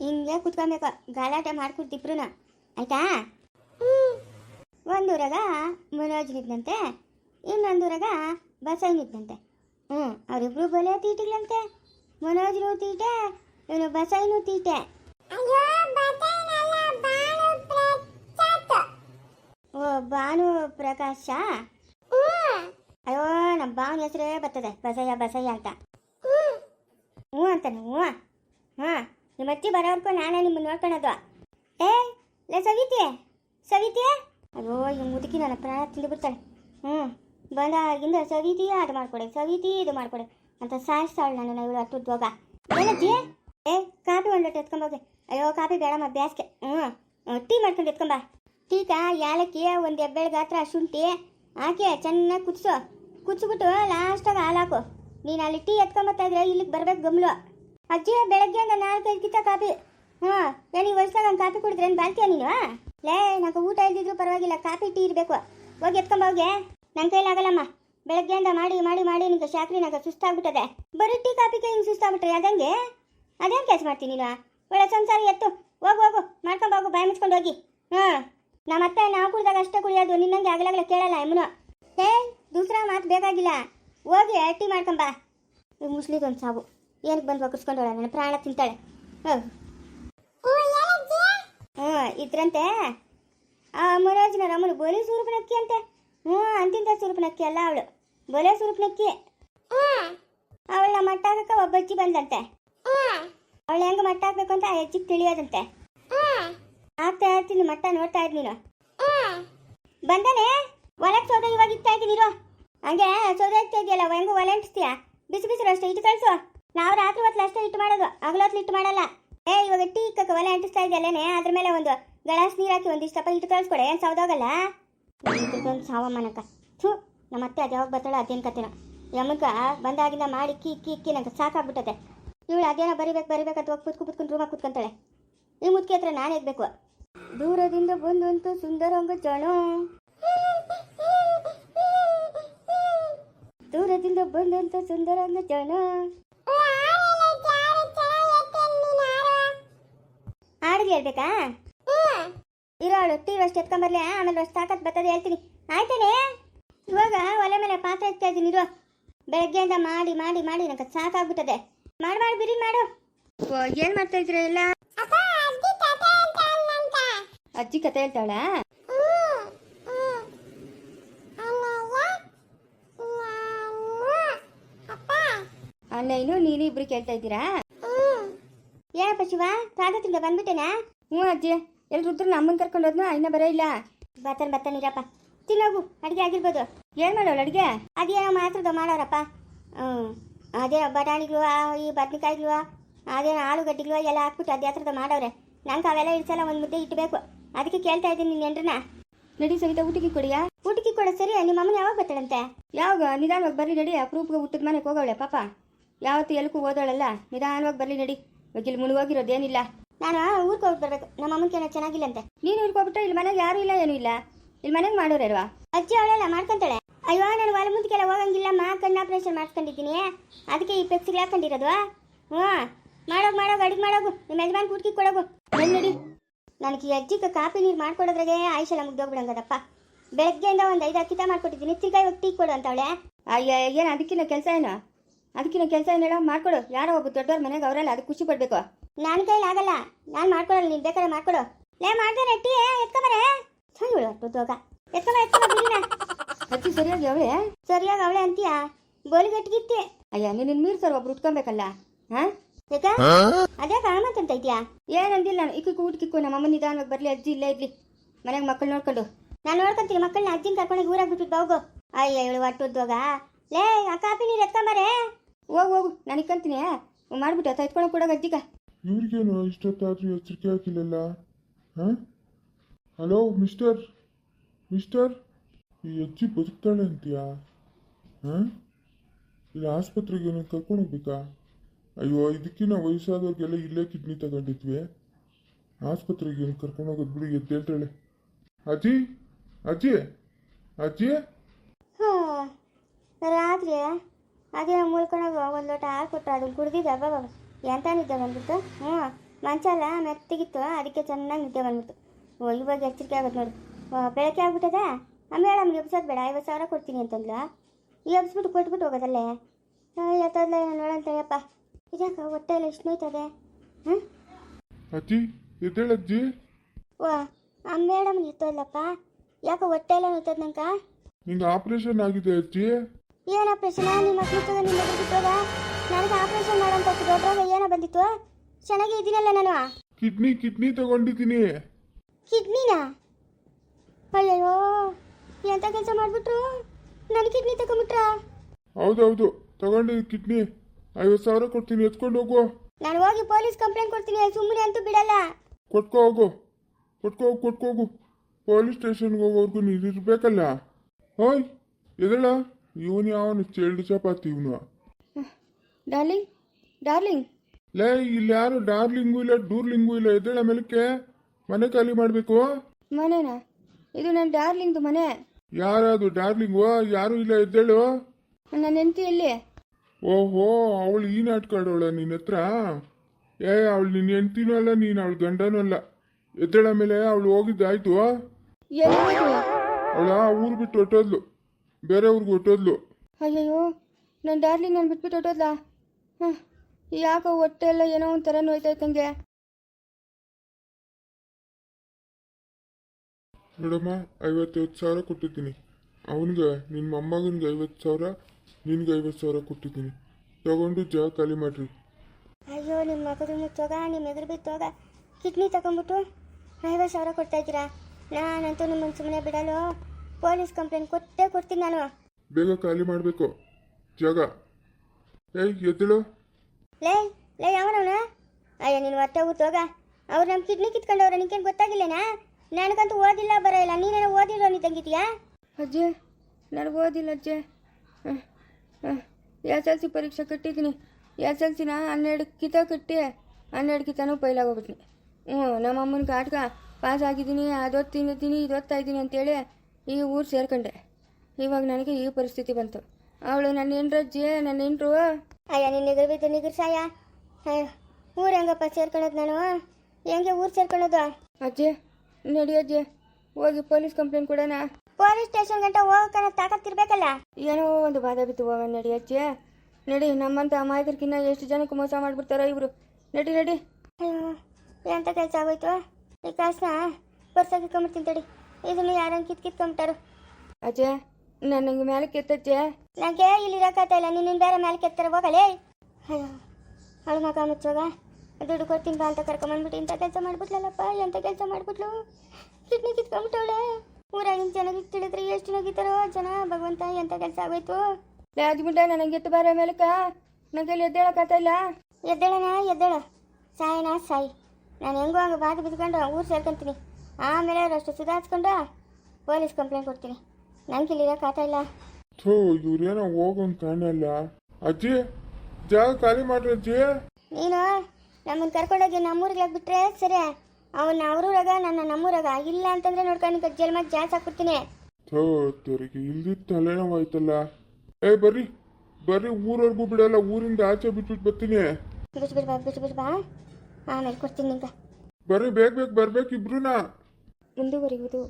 ಹಿಂಗೆ ಕುತ್ಕೊಬೇಕು. ಗಲಾಟೆ ಮಾಡ್ಕೊಡ್ತಿಬ್ರು ಆಯ್ತಾ? ಒಂದೂರಾಗ ಮನೋಜ್ ನಿದ್ನಂತೆ ಇನ್ನೊಂದೂರಾಗ ಬಸೈ ನಿದ್ನಂತೆ ಹ್ಞೂ ಅವರಿಬ್ರು ಬಲೆ ತೀಟಿಗಳಂತೆ. ಮನೋಜ್ನು ತೀಟೆ ಇವನು ಬಸೈನು ತೀಟೆ. ಓ ಭಾನು ಪ್ರಕಾಶ? ಅಯ್ಯೋ ನಮ್ಮ ಭಾವನ ಹೆಸರೇ ಬರ್ತದೆ ಬಸಯ್ಯ ಬಸಯ್ಯ ಅಂತ. ಹ್ಞೂ ಅಂತಾನೆ ಹ್ಞೂ ಹಾಂ ನಿಮ್ಮ ಬರೋವರೆಗೂ ನಾನೇ ನಿಮ್ಮನ್ನ ನೋಡ್ಕೊಳೋದು. ಏ, ಲೇ ಸವಿತಿ ಸವಿತಿ. ಅಯ್ಯೋ, ಈ ಮುದುಕಿ ನನ್ನ ಪ್ರಾಣ ತಿಳಿಬಿಡ್ತಾಳೆ ಬಿಡ್ತಾಳೆ. ಹ್ಞೂ ಬಂದಾಗಿಂದ ಸವಿತಿ ಅದು ಮಾಡ್ಕೊಡೆ, ಸವಿತಿ ಇದು ಮಾಡ್ಕೊಡೆ ಅಂತ ಸಾಯಿಸ್ತಾಳೆ ನಾನು ಇವಳು ಹತ್ತು ಹೋಗ ಏನಜ್ಜಿ ಏ ಕಾಪಿ ಒಂದು ಲೋಟ ಎತ್ಕೊಂಬೋಗಿ ಅಯ್ಯೋ ಕಾಪಿ ಬೇಡಮ್ಮ, ಬ್ಯಾಸ್ಗೆ. ಹ್ಞೂ ಟೀ ಮಾಡ್ಕೊಂಡು ಎತ್ಕೊಂಬ ಟೀಕ, ಯಾಲಕ್ಕಿ, ಒಂದು ಹೆಬ್ಬೆಳ ಗಾತ್ರ ಶುಂಠಿ ಹಾಕಿ ಚೆನ್ನಾಗಿ ಕುದಿಸು. ಕುದಿಸ್ಬಿಟ್ಟು ಲಾಸ್ಟಾಗಿ ಹಾಲು ಹಾಕು. ನೀನು ಅಲ್ಲಿ ಟೀ ಎತ್ಕೊಂಬತ್ತಾ ಇದ್ರೆ ಇಲ್ಲಿಗೆ ಬರ್ಬೇಕು ಗಮ್ಲು. ಅಜ್ಜಿ, ಬೆಳಗ್ಗೆ ಒಂದು ಐದು ಕಿತ್ತ ಕಾಪಿ ಹಾಂ ನಾನು ಈ ವಯಸ್ಸಾಗ ಒಂದು ಕಾಪಿ ಕುಡಿದ್ರೆ ಏನು ಬಾಳ್ತೀಯ ನೀನು ಲೇ, ನಂಗೆ ಊಟ ಇಲ್ದಿದ್ರು ಪರವಾಗಿಲ್ಲ ಕಾಪಿ ಟೀ ಇರಬೇಕು. ಹೋಗಿ ಎತ್ಕೊಂಬ ಹೋಗಿ ನನ್ನ ಕೈಲಾಗಲ್ಲಮ್ಮ ಬೆಳಗ್ಗೆಯಿಂದ ಮಾಡಿ ಮಾಡಿ ಮಾಡಿ ನಿಂಗೆ ಶಾಕ್ರಿ ನಂಗೆ ಸುಸ್ತಾಗ್ಬಿಟ್ಟದೆ. ಬರೀ ಟೀ ಕಾಪಿಗೆ ಹಿಂಗೆ ಸುಸ್ತಾಗ್ಬಿಟ್ರೆ ಅದಂಗೆ? ಅದೇನು ಕೆಲಸ ಮಾಡ್ತೀನಿ ನೀನು ಒಳ್ಳೆ ಸಂಸಾರ ಎತ್ತು. ಹೋಗು ಹೋಗು ಮಾಡ್ಕೊಂಬ ಹೋಗು, ಬಾಯಿ ಮುಚ್ಕೊಂಡು ಹೋಗಿ. ಹಾಂ ನಮ್ಮ ಅತ್ತೆ ನಾವು ಕುಡಿದಾಗ ಅಷ್ಟೇ ಕುಡಿಯೋದು, ನಿನ್ನಂಗೆ ಆಗಲಾಗಲ ಕೇಳಲ್ಲ ಎಮ್ಮನು ಏ ದೂಸರಾ ಮಾತು ಬೇಕಾಗಿಲ್ಲ. ಹೋಗಿ ಟೀ ಮಾಡ್ಕೊಂಬ ಮುಸ್ಲಿದೊಂದು ಸಾವು. ಏನಕ್ಕೆ ಬಂದು ಒಕ್ಕರ್ಸ್ಕೊಂಡೋಳ ನನ್ನ ಪ್ರಾಣ ತಿಂತಾಳೆ? ಹ್ಞೂ ಇದ್ರಂತೆ. ಆ ಮನೋಜ್ನ ರಾಮನು ಬೋಲಿ ಸುರುಪನಕ್ಕಿ ಅಂತೆ. ಹ್ಞೂ ಅಂತಿಂತ ಸುರುಪನಕ್ಕಿ ಅಲ್ಲ ಅವಳು. ಬೋಲೆ ಸೂರ್ಪನಕ್ಕಿ ಅವಳನ್ನ ಮಟ್ಟ ಹಾಕಕ್ಕೆ ಒಬ್ಬ ಅಜ್ಜಿ ಬಂದಂತೆ ಅವಳು ಹೆಂಗೆ ಮಟ್ಟ ಹಾಕ್ಬೇಕು ಅಂತ ಆ ಅಜ್ಜಿಗೆ ತಿಳಿಯೋದಂತೆ. ಆಗ್ತಾ ಇರ್ತೀನಿ ಮಟ್ಟ ನೋಡ್ತಾ ಇದ್ ನೀನು. ಬಂದಾನೆ? ಒಳಗೆ ಸೌದೆ ಇವಾಗ ಇಕ್ತಾ ಇದ್ದೀನಿ ಹಂಗೆ ಸೌದೆ ಇಕ್ತಾ ಇದೆಯಲ್ಲ ಹೆಂಗು ಒಲೆ ಅಂಟಿಸ್ತೀಯಾ? ಬಿಸಿ ಬಿಸಿರು ಅಷ್ಟೇ ಇದು ಕಳ್ಸು. ನಾವು ರಾತ್ರಿ ಹೊತ್ತು ಅಷ್ಟೇ ಇಟ್ಟು ಮಾಡೋದು ಹಗಲೊತ್ತು ಇಟ್ಟು ಮಾಡಲ್ಲ. ಏ, ಇವಾಗ ಟೀ ಒಲೆ ಅಂಟಿಸ್ತಾ ಇದೆಯಲ್ಲೇನೆ ಅದ್ರ ಮೇಲೆ ಒಂದು ಗ್ಲಾಸ್ ನೀರು ಹಾಕಿ ಒಂದಿಷ್ಟಪ್ಪ ಇಟ್ಟು ಕಳಿಸ್ಕೊಡೆ ಏನು ಸೌದೋಗಲ್ಲ? ಒಂದು ಸಾವಮ್ಮನಕ ಥೂ, ನಮ್ಮ ಅತ್ತೆ ಅದು ಯಾವಾಗ ಬರ್ತಾಳೆ ಅದೇನು ಕತ್ತಿನ ಯಮಕ ಬಂದಾಗಿಂದ ಮಾಡಿ ಕಿ ಇಕ್ಕಿ ಇಕ್ಕಿ ನಂಗೆ ಸಾಕಾಗ್ಬಿಟ್ಟತೆ. ಇವಳು ಅದೇನೋ ಬರಿಬೇಕು ಬರಿಬೇಕು ಅಥವಾ ಕೂತ್ಕು, ಕೂತ್ಕೊಂಡು ರೂಮಾಗ ಕೂತ್ಕೊಂತಾಳೆ. ಈ ಮುದುಕಿ ಹತ್ರ ನಾನು ಇರ್ಬೇಕು ದೂರದಿಂದ ಬಂದಂತೂ ಸುಂದರಂಗ ಜನ ದೂರದಿಂದ ಬಂದಂತ ಸುಂದರಂಗ ಜನ ಹಾಡಿಗೆ ಹೇಳ್ಬೇಕಾ? ಇರೋಳು ಟಿ ಅಷ್ಟು ಎತ್ಕೊಂಬರ್ಲಿ ಆಮೇಲೆ ಅಷ್ಟು ತಾಕತ್ ಬರ್ತದೆ ಹೇಳ್ತೀನಿ. ಆಯ್ತಾನೆ ಇವಾಗ ಒಲೆ ಮೇಲೆ ಪಾತ್ರೆ ಎತ್ತಾ ಇದ್ದೀನಿ, ಇರೋ. ಬೆಳಗ್ಗೆಯಿಂದ ಮಾಡಿ ಮಾಡಿ ಮಾಡಿ, ನಂಗೆ ಸಾಕಾಗ್ಬಿಟ್ಟದೆ. ಮಾಡಿ ಮಾಡಿ ಬಿರಿ ಮಾಡು. ಏನು ಮಾಡ್ತಾ ಇದ್ರೆ ಎಲ್ಲ? ಅಜ್ಜಿ ಕತೆ ಹೇಳ್ತಾಳ? ಅಲ್ಲ, ಇನ್ನು ನೀನಿಬ್ರು ಕೇಳ್ತಾ ಇದ್ದೀರಾ? ಏನಪ್ಪ ಶಿವ? ತಾಗತ್ತಿಂದ ಬಂದ್ಬಿಟ್ಟೇನಾ? ಹ್ಞೂ ಅಜ್ಜಿ. ಎಲ್ರು ರುದ್ರ ನಮ್ಮನ್ನ ಕರ್ಕೊಂಡು ಹೋದ್ನು ಇನ್ನೂ ಬರೋ ಇಲ್ಲ. ಬರ್ತಾನೆ ಬರ್ತಾನಿರಪ್ಪ ತಿನ್ನೋಗು ಅಡುಗೆ ಆಗಿರ್ಬೋದು. ಏನು ಮಾಡೋಳು ಅಡುಗೆ? ಅದೇನೋ ಮಾತ್ರದ ಮಾಡೋರಪ್ಪ. ಹ್ಞೂ. ಅದೇ ಬಟಾಣಿಗಳು ಈ ಬದ್ನೆಕಾಯಿಗಳು ಅದೇನೋ ಆಲೂಗಡ್ಡೆಗಳು ಎಲ್ಲ ಹಾಕ್ಬಿಟ್ಟು ಅದೇ ಹತ್ರದ ಮಾಡೋರೆ. ನಂಗೆ ಅವೆಲ್ಲ ಇಡ್ಸಲ್ಲ ಒಂದು ಮುದ್ದೆ ಇಟ್ಬೇಕು. ಅದಕ್ಕೆ ಕೇಳ್ತಾ ಇದ್ದೀನಿ ನಿನ್ನ ಎಂಡ್ರನ್ನ ನಡಿ ಸವಿತಾ ಊಟಕ್ಕೆ ಕೊಡಿಯಾ? ಊಟಕ್ಕೆ ಕೊಡ ಸರಿ ನಿಮ್ಮ ಅಮ್ಮನ ಯಾವಾಗ ಬರ್ತಾಳಂತೆ? ಯಾವಾಗ? ನಿಧಾನವಾಗಿ ಬರ್ರಿ ನಡಿ ಅಪರೂಪಕ್ಕೆ ಊಟದ ಮನೆಗೆ ಹೋಗವಳೆ ಪಾಪ. ಯಾವತ್ತು ಎಲ್ಲಕ್ಕೂ ಓದೋಳಲ್ಲ ನಿಧಾನವಾಗಿ ಬರ್ಲಿ ನಡಿ. ಇಲ್ಲಿ ಮುಳುಗೋಗಿರೋದೇನಿಲ್ಲ ನಾನು ಊರಿಗೆ ಹೋಗಿ ಬರ್ಬೇಕು. ನಮ್ಮ ಅಮ್ಮನ ಏನೋ ಚೆನ್ನಾಗಿಲ್ಲಂತೆ. ನೀನು ಊರಿಗೆ ಹೋಗ್ಬಿಟ್ರೆ ಇಲ್ಲಿ ಮನೆಗೆ ಯಾರು ಇಲ್ಲ ಏನೂ ಇಲ್ಲ. ಇಲ್ಲಿ ಮನೆಗೆ ಮಾಡೋರಲ್ವಾ? ಅಜ್ಜಿ ಅವಳೆಲ್ಲ ಮಾಡ್ಕೊಂತಾಳೆ. ಅಯ್ಯೋ ನಾನು ಹೊಲ ಮುಂದಕ್ಕೆಲ್ಲ ಹೋಗಂಗಿಲ್ಲಮ್ಮ ಕಣ್ಣು ಆಪ್ರೇಷನ್ ಮಾಡ್ಕೊಂಡಿದ್ದೀನಿ ಅದಕ್ಕೆ ಈ ಪೆಪ್ಸಿಗೆ ಹಾಕೊಂಡಿರೋದು. ಹ್ಞೂ. ಮಾಡೋಗು ಮಾಡೋಗು ಅಡುಗೆ ಮಾಡೋಗು. ನಿಮ್ಮ ಯಜಮಾನ್ ಕುಟ್ಕಿ ಕೊಡೋಗು. ನೋಡಿ? ನನಗೆ ಈ ಅಜ್ಜಿಗೆ ಕಾಫಿ ನೀರು ಮಾಡ್ಕೊಡೋದ್ರಾಗೆ ಆಯುಷೆಲ್ಲ ಮುಗ್ದೋಗ್ಬಿಡಂಗದಪ್ಪ. ಬೆಳಗ್ಗೆಯಿಂದ ಒಂದು ಐದು ಕಿತ ಮಾಡ್ಕೊಟ್ಟಿದ್ದೀನಿ. ತಿರ್ಗಾ ಇವಾಗ ಟೀ ಕೊಡು ಅಂತವಳೆ. ಅಯ್ಯ ಏನು ಅದಕ್ಕಿನ್ನ ಕೆಲಸ ಏನು? ಅದಕ್ಕಿನ್ನ ಕೆಲಸ ಏನು ಹೇಳೋ? ಮಾಡ್ಕೊಡು. ಯಾರೋ ಒಬ್ಬ ದೊಡ್ಡವ್ರ ಮನೆಗೆ ಅವರಲ್ಲ ಅದಕ್ಕೆ ಖುಷಿ ಪಡ್ಬೇಕು. ನನ್ನ ಕೈಲಿ ಆಗಲ್ಲ. ನಾನು ಮಾಡ್ಕೊಡಲ್ಲ ನೀನು ಬೇಕಾದ್ರೆ ಮಾಡ್ಕೊಡು. ಲೇ ಮಾಡ್ತಾರೆ ಟೀ ಎತ್ಕೊಂಬರೆ ಹೇಳು ಹೋಗ. ಎತ್ಕೊಂಬ ಎತ್ಕೊಂಬ ಬಿರಿನ ಅಜ್ಜಿ ಸರಿಯಾಗಿ ಅವಳೆ? ಸರಿಯಾಗಿ ಅವಳೆ ಅಂತೀಯ? ಬೋಲಿಗಟ್ಟಿಗಿತ್ತೆ ಅಯ್ಯ ನೀನು ಮೀರ್ ಸರ್ ಒಬ್ರು ಉಟ್ಕೊಬೇಕಲ್ಲ? ಹಾ? ಅದೇ ಅದೇ ಕಾಮಂತ ಇದೆಯಾ ಏನಂದಿಲ್ಲ ನಾನು. ಇಕ್ಕಿಕ್ಕು ಊಟಕ್ಕಿಕ್ಕು ನಮ್ಮ ಅಮ್ಮ ನಿಧಾನವಾಗಿ ಬರಲಿ ಅಜ್ಜಿ ಇಲ್ಲೇ ಇರ್ಲಿ. ಮನೆಗೆ ಮಕ್ಕಳು ನೋಡ್ಕೊಂಡು. ನಾನು ನೋಡ್ಕೊಂತೀನಿ. ಮಕ್ಕಳನ್ನ ಅಜ್ಜಿನ ಕರ್ಕೊಂಡು ಊರಾಗ ಬಿಟ್ಬಿಟ್ಟು ಹೋಗು. ಅಯ್ಯ ಇವಳು ಒಟ್ಟುದ್ದೋಗ ಲೇ ಆ ಕಾಪಿ ನೀರು ಎತ್ಕೊಂಬರೆ ಹೋಗು ಹೋಗು ನಾನು ಇಕ್ಕಂತೀನಿ ಮಾಡ್ಬಿಟ್ಟು ಆತ ಎತ್ಕೊಂಡು ಕೂಡ ಅಜ್ಜಿಗ. ಇವ್ರಿಗೇನು ಇಷ್ಟೊತ್ತಾದ್ರೂ ಎಚ್ಚರಿಕೆ ಹಾಕಿಲ್ಲಲ್ಲ ಹಾಂ ಹಲೋ ಮಿಸ್ಟರ್ ಮಿಸ್ಟರ್ ಈ ಅಜ್ಜಿ ಬದುಕ್ತಾಳೆ ಅಂತೀಯಾ? ಹಾಂ ಇಲ್ಲಿ ಆಸ್ಪತ್ರೆಗೆ ಏನೋ ಕರ್ಕೊಂಡು ಹೋಗ್ಬೇಕಾ? ಅಯ್ಯೋ ಇದಕ್ಕಿಂತ ವಯಸ್ಸಾದವ್ರಿಗೆಲ್ಲ ಇಲ್ಲೇ ಕಿಡ್ನಿ ತಗೊಂಡಿದ್ವಿ. ಆಸ್ಪತ್ರೆಗೆ ಏನು ಕರ್ಕೊಂಡು ಹೋಗೋದು ಬಿಡಿ ಎದ್ದೇಳ್ತಾಳೆ ಅಜ್ಜಿ ಅಜ್ಜಿ ಅಜ್ಜಿ? ಹ್ಞೂ ರಾತ್ರಿ ಅದೇ ಮುಳ್ಕೊಂಡಾಗ ಒಂದು ಲೋಟ ಹಾಲು ಕೊಟ್ಟರು ಅದನ್ನು ಕುಡ್ದಿದ್ದೆ ಬಾಬಾ ಎಂತ ನಿದ್ದೆ ಬಂದ್ಬಿಟ್ಟು ಹ್ಞೂ ಮಂಚಲ್ಲ ಮೆತ್ತಗಿತ್ತು ಅದಕ್ಕೆ ಚೆನ್ನಾಗಿ ನಿದ್ದೆ ಬಂದ್ಬಿಟ್ಟು ಓ ಇವಾಗ ಎಚ್ಚರಿಕೆ ಆಗುತ್ತೆ ನೋಡಿ. ಬೆಳಗ್ಗೆ ಆಗ್ಬಿಟ್ಟದ? ಆಮೇಲೆ ನಮ್ಗೆ ಎಬ್ಸೋದು ಬೇಡ ಐವತ್ತು ಸಾವಿರ ಕೊಡ್ತೀನಿ ಅಂತಂದ್ಲು. ಈ ಎಬ್ಸ್ಬಿಟ್ಟು ಕೊಟ್ಬಿಟ್ಟು ಹೋಗೋದಲ್ಲೇ? ಎತ್ತೋದ್ಲ ನೋಡಂತಯ್ಯಪ್ಪ ಇದ್ಯಾಕ ಹೊಟ್ಟೆ ಎಲ್ಲ ಎಷ್ಟು ನೋಯ್ತದೆ? ಹಾಂ ಅಜ್ಜಿ ಎದ್ದೇಳಜ್ಜಿ ಓ ಆ ಮೇಡಮ್ ಎತ್ತೋದ್ಲಪ್ಪ. ಯಾಕೆ ಹೊಟ್ಟೆ ಎಲ್ಲ ನೋಯ್ತದ ನಂಗೆ? ನಿಂಗೆ ಆಪರೇಷನ್ ಆಗಿದೆ ಅಜ್ಜಿ. ಏನು ಆಪ್ರೇಷನ್ ನಿಮ್ಮ ಮಕ್ಕಳು ನಿಮ್ಮ ಮಗಳು ನನಗೆ ಆಪ್ರೇಷನ್ ಮಾಡೋಂಥ ದೊಡ್ಡವಾಗ ಏನೋ ಬಂದಿತ್ತು? ಚೆನ್ನಾಗಿ ಇದ್ದೀನಲ್ಲ ನಾನು. ಕಿಡ್ನಿ ಕಿಡ್ನಿ ತಗೊಂಡಿದ್ದೀನಿ. ಕಿಡ್ನಿನಾ? ಅಯ್ಯೋ ಎಂತ ಕೆಲಸ ಮಾಡಿಬಿಟ್ರು? ನನ್ನ ಕಿಡ್ನಿ ತಗೊಂಬಿಟ್ರಾ ಹೌದೌದು ತಗೊಂಡು ಕಿಡ್ನಿ. ಐವತ್ತು ಸಾವಿರ ಕೊಡ್ತೀನಿ ಎತ್ಕೊಂಡು ಹೋಗು. ನಾನು ಹೋಗಿ ಪೊಲೀಸ್ ಕಂಪ್ಲೇಂಟ್ ಕೊಡ್ತೀನಿ ಸುಮ್ಮನೆ ಅಂತೂ ಬಿಡಲ್ಲ. ಕೊಟ್ಕೋ ಹೋಗು ಕೊಟ್ಕೋ ಹೋಗು ಕೊಟ್ಕೋ ಹೋಗು. ಪೊಲೀಸ್ ಸ್ಟೇಷನ್ಗೆ ಹೋಗೋರ್ಗು ನೀನು ಇರ್ಬೇಕಲ್ಲ ಹೋಯ್ ಎದಳ? ಇವನು ಅವನು ಚೆಲ್ಡು ಚಪಾತಿ ಇವನು? Darling darling. ಲೇ ಇಲ್ಲಿ ಯಾರು ಡಾರ್ಲಿಂಗು ಇಲ್ಲ ಡೂರ್ಲಿಂಗು ಇಲ್ಲ? ಎದ್ದೇಳ ಮೇಲಕ್ಕೆ ಮನೆ ಖಾಲಿ ಮಾಡಬೇಕು? ಮನೆನಾ? ಇದು ನನ್ನ ಡಾರ್ಲಿಂಗ್ದು ಮನೆ. ಯಾರದು ಡಾರ್ಲಿಂಗು? ಯಾರು ಇಲ್ಲ ಎದ್ದೇಳು. ನನ್ನ ಹೆಂಡತಿ ಎಲ್ಲಿ? ಓಹೋ ಅವಳು ಈ ನಾಟಕ ಆಡೋಳ ನಿನ್ನ ಹತ್ರ? ಏ ಅವಳು ನಿನ್ನ ಹೆಂಡ್ತಿನೂ ಅಲ್ಲ ನೀನು ಅವಳ ಗಂಡನೂ ಅಲ್ಲ. ಎದ್ದೇಳ ಮೇಲೆ ಅವಳು ಹೋಗಿದ್ದಾಯ್ತು? ಅವಳ ಊರು ಬಿಟ್ಟು ಹೊಟ್ಟೋದ್ಲು ಬೇರೆ ಊರಿಗೆ ಹೊಟ್ಟೋದ್ಲು ಅಯ್ಯಯ್ಯೋ ನನ್ನ ಡಾರ್ಲಿಂಗ್ ನಾನು ಬಿಟ್ಬಿಟ್ಟು ಹೊಟ್ಟೋದ್ಲಾ ಹಾಂ ಯಾಕೋ ಹೊಟ್ಟೆ ಎಲ್ಲ ಏನೋ ಒಂಥರ ನೋಯ್ತೈತಂಗೆ ನೋಡಮ್ಮ ಐವತ್ತೈದು ಸಾವಿರ ಕೊಟ್ಟಿದ್ದೀನಿ. ಅವನಿಗೆ ನಿನ್ನ ಮೊಮ್ಮಗನಿಗೆ ಐವತ್ತು ಸಾವಿರ ನಿನ್ಗೆ ಐವತ್ತು ಸಾವಿರ ಕೊಟ್ಟಿದ್ದೀನಿ. ತಗೊಂಡು ಜಾಗ ಖಾಲಿ ಮಾಡ್ರಿ. ಅಯ್ಯೋ ನಿಮ್ಮ ಮಗದು ಮುಚ್ಚೋಗ ನಿಮ್ಮ ಎದುರು ಬಿತ್ತೋಗ ಕಿಡ್ನಿ ತಗೊಂಬಿಟ್ಟು ಐವತ್ತು ಸಾವಿರ ಕೊಡ್ತಾ ಇದ್ದೀರಾ? ನಾನಂತೂ ನಿಮ್ಮನ್ನು ಸುಮ್ಮನೆ ಬಿಡಲು ಪೊಲೀಸ್ ಕಂಪ್ಲೇಂಟ್ ಕೊಟ್ಟೇ ಕೊಡ್ತೀನಿ ನಾನು. ಬೇಗ ಖಾಲಿ ಮಾಡಬೇಕು. ಜಾಗ. ಏಯ್ ಎದ್ದಳು. ಲೇ ಲೇ ಅವನವನ ಅಯ್ಯೋ ನೀನು ಹೊಟ್ಟೆ ಹೋಗ. ಅವ್ರು ನಮ್ಮ ಕಿಡ್ನಿ ಕಿತ್ಕೊಂಡವ್ರೆ ನಿನ್ಗೇನು ಗೊತ್ತಾಗಿಲ್ಲನಾ? ನನಗಂತೂ ಓದಿಲ್ಲ ಬರೋಲ್ಲ ನೀನೇನೋ ಓದಿರೋ ನೀ ತಂಗಿದ್ಯಾ? ಅಜ್ಜೆ ನನಗೆ ಓದಿಲ್ಲ ಅಜ್ಜೆ. ಎಸ್ ಎಲ್ ಸಿ ಪರೀಕ್ಷೆ ಕಟ್ಟಿದ್ದೀನಿ. ಎಸ್ ಎಲ್ ಸಿನ ಹನ್ನೆರಡು ಕಿತ ಕಟ್ಟಿ ಹನ್ನೆರಡು ಕಿತನೂ ಪೈಲಾಗೋಗ್ಬಿಟ್ನಿ ಹ್ಞೂ ನಮ್ಮ ಅಮ್ಮನ ಕಾಟ್ಕ ಪಾಸ್ ಆಗಿದ್ದೀನಿ ಅದೊತ್ತು ತಿಂದಿದ್ದೀನಿ ಓದ್ತಾ ಇದ್ದೀನಿ ಅಂತೇಳಿ ಈ ಊರು ಸೇರ್ಕೊಂಡೆ. ಇವಾಗ ನನಗೆ ಈ ಪರಿಸ್ಥಿತಿ ಬಂತು. ಅವಳು ನನ್ನ ಹೆಂಡ್ರಜ್ಜಿ ನನ್ನ ಹೆಂಡ್ರು? ಅಯ್ಯ ನಿನ್ನ ನಿಗರ್ ಬಿದ್ದು ನಿಗರ್ ಸಾಯ ಊರ್ ಊರು ಹೆಂಗಪ್ಪ ಸೇರ್ಕೊಳ್ಳೋದು ನಾನು? ಹೆಂಗೆ ಊರು ಸೇರ್ಕೊಳ್ಳೋದು ಅಜ್ಜಿ ನಡಿ ಅಜ್ಜಿ. ಹೋಗಿ ಪೊಲೀಸ್ ಕಂಪ್ಲೇಂಟ್ ಕೊಡೋಣ. ಪೊಲೀಸ್ ಸ್ಟೇಷನ್ ಗಂಟ ಹೋಗಕ್ಕೆ ತಾಕತ್ತಿರ್ಬೇಕಲ್ಲ ಏನೋ ಒಂದು ಬಾಧೆ ಬಿತ್ತು ಹೋಗ ನಡಿ ಅಜ್ಜಿ. ನಡಿ ನಮ್ಮಂತ ಮಾಯಕರ್ಕಿನ್ನ ಎಷ್ಟು ಜನಕ್ಕೆ ಮೋಸ ಮಾಡ್ಬಿಡ್ತಾರೋ ಇವರು. ನಡಿ ನಡಿ. ಅಯ್ಯೋ ಎಂತ ಕೆಲಸ ಆಗೋಯ್ತು? ಈ ಕಾಸನ್ನ ಬರ್ಸಕ್ಕೆ ಕಮ್ಮಿ ತಡಿ. ಇದನ್ನು ಯಾರನ್ನ ಕಿತ್ ಕಿತ್ಕೊಂಬಿಟ್ಟಾರು ಅಜ್ಜ ನನಗೆ ಮೇಲೆ ಕೆತ್ತಜ್ಜ. ನನಗೆ ಇಲ್ಲಿ ಇರೋಕ್ಕಾಗ್ತಾ ಇಲ್ಲ ನಿನ್ನ ಬೇರೆ ಮೇಲೆ ಕೆತ್ತರ ಹೋಗಲೇ. ಅಯ್ಯೋ ಅವಳು ಮಗ ಮುಚ್ಚೋಗ? ದುಡ್ಡು ಕೊಡ್ತೀನಿ ಬಾ ಅಂತ ಕರ್ಕೊಂಬಂದ್ಬಿಟ್ಟು ಇಂಥ ಕೆಲಸ ಮಾಡ್ಬಿಟ್ಲಲ್ಲಪ್ಪ ಎಂಥ ಕೆಲಸ ಮಾಡ್ಬಿಟ್ಲು? ಕಿಡ್ನಿ ಕಿತ್ಕೊಂಬಿಟ್ಟವಳೆ ಊರಾಗಿನ ಜನಕ್ಕೆ ತಿಳಿದ್ರೆ ಎಷ್ಟು ನಗಿತಾರೋ? ಜನ ಭಗವಂತ ಎಂಥ ಕೆಲಸ ಆಗೋಯ್ತು? ರಾಜ್ಬಿಟ್ಟ ನನಗೆ ಎತ್ತು ಬಾರ ಮೇಲಕ್ಕ? ನನಗೆ ಎದ್ದೇಳಕ್ಕಾಗ್ತಾ ಇಲ್ಲ? ಎದ್ದೇಳನ? ಎದ್ದೇಳ. ಸಾಯನ ಸಾಯಿ. ನಾನು ಹೆಂಗೋ ಹಂಗೆ ಬಾಧೆ ಬಿದ್ಕೊಂಡು ಊರು ಸೇರ್ಕೊಂತೀನಿ. ಆಮೇಲೆ ಅವರಷ್ಟು ಸುಧಾರಿಸ್ಕೊಂಡು ಪೊಲೀಸ್ ಕಂಪ್ಲೇಂಟ್ ಕೊಡ್ತೀನಿ. ನಂಗೆ ಇಲ್ಲಿ ಕಾಟ ಇಲ್ಲ. ಥೂ ಇವ್ರೇನೋ ಹೋಗೋನ್ ಕಾಣಲ್ಲ ಅಜ್ಜಿ ಜಾಗ ಖಾಲಿ ಮಾಡ್ರಿ ಅಜ್ಜಿ. ನೀನು ನಮ್ಮನ್ನು ಕರ್ಕೊಂಡೋಗಿ ನಮ್ಮೂರಿಗೆ ಬಿಟ್ರೆ ಸರಿ. ಅವನ್ನ ಅವ್ರೂರಾಗ ನನ್ನ ನಮ್ಮೂರಾಗ ಇಲ್ಲ ಅಂತಂದ್ರೆ ನೋಡ್ಕೊಂಡು ಜಲ್ಮ ಜಾಸ್ತಿ ಹಾಕ್ಬಿಡ್ತೀನಿ. ಥೋ ಇಲ್ದಿ ಇಲ್ದಿದ್ದ ತಲೆನೋವಾಯ್ತಲ್ಲ ಏ ಬರ್ರಿ. ಬರ್ರಿ ಊರವರೆಗೂ ಬಿಡಲ್ಲ ಊರಿಂದ ಆಚೆ ಬಿಟ್ಬಿಟ್ಟು ಬರ್ತೀನಿ. ಬಿಟ್ಟು ಬಿಡ್ಬಾ ಬಿಟ್ಟು ಬಿಡ್ಬಾ ಆಮೇಲೆ ಕೊಡ್ತೀನಿ ನಿಂಗೆ. ಬರ್ರಿ ಬೇಗ ಬೇಗ ಬರ್ಬೇಕು ಇಬ್ರುನಾ ಮುಂದುವರಿಯುವುದು